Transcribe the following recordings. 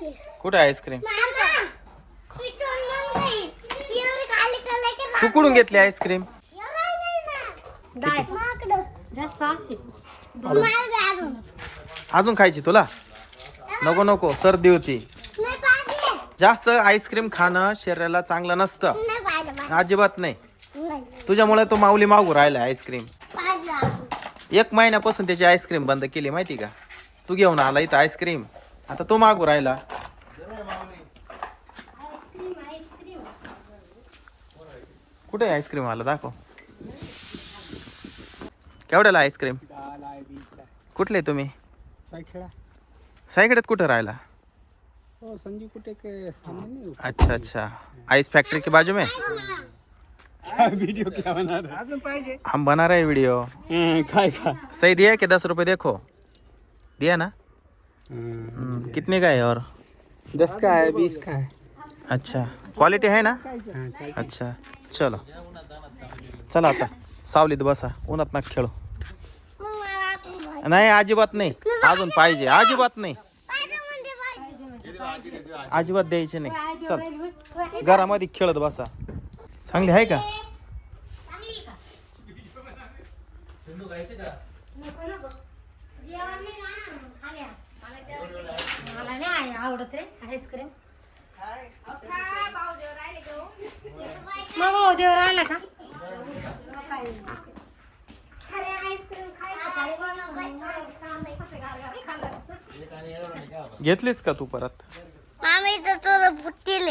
खायचे कुठे आईस्क्रीम? तू कुठून घेतली आईस्क्रीम? एवढं नाही ना. डाय माकडं जास्त असते मला बी अजून. खायची तुला? नको नको. सर्दी होती नाही पाहिजे. जास्त आईस्क्रीम खाणं शरीराला चांगलं नसतं. अजिबात नाही. तुझ्यामुळे तो माऊली मागू राहिला आईस्क्रीम. एक महिन्यापासून त्याची आईस्क्रीम बंद केली माहिती का? तू घेऊन आला इथं आईस्क्रीम. आता तो मागू राहिला. कुठे आहे आईस्क्रीम आला दाखव. केवढ्याला आईस्क्रीम? कुठले तुम्ही? सायखेडा सायकड्यात कुठं राहिला? हो संजीव कुटे के सामने नहीं अच्छा अच्छा. आइस फैक्ट्री के बाजू में वीडियो क्या बना रहा हम बना रहे वीडियो सही दिया कि दस रुपए देखो? दिया ना? हम्म, कितने का है और? दस का है बीस का है। अच्छा। क्वालिटी है ना? अच्छा। चलो। चला आता। सावलीत बसा। उन्हात नका खेळू. नाही अजिबात नाही. अजून पाहिजे. अजिबात नाही. अजिबात द्यायचे नाही. चल. घरामध्ये खेळत बसा. चांगली आहे का? चांगली का? नाही आवडत रे आईस्क्रीम मग भाऊ देव राहिला का? अरे आईस्क्रीम खायचं घेतलीच का तू परत? आम्ही तर तुझं फुटतील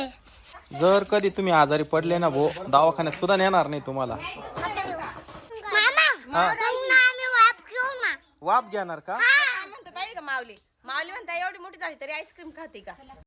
जर कधी तुम्ही आजारी पडले ना भो दवाखान्यात सुद्धा नेणार नाही तुम्हाला. मामा हा. मग ना आम्ही वाप घेऊ ना. वाप घेणार का? का माऊली माऊली म्हणता एवढी मोठी झाली तरी आईस्क्रीम खाते का?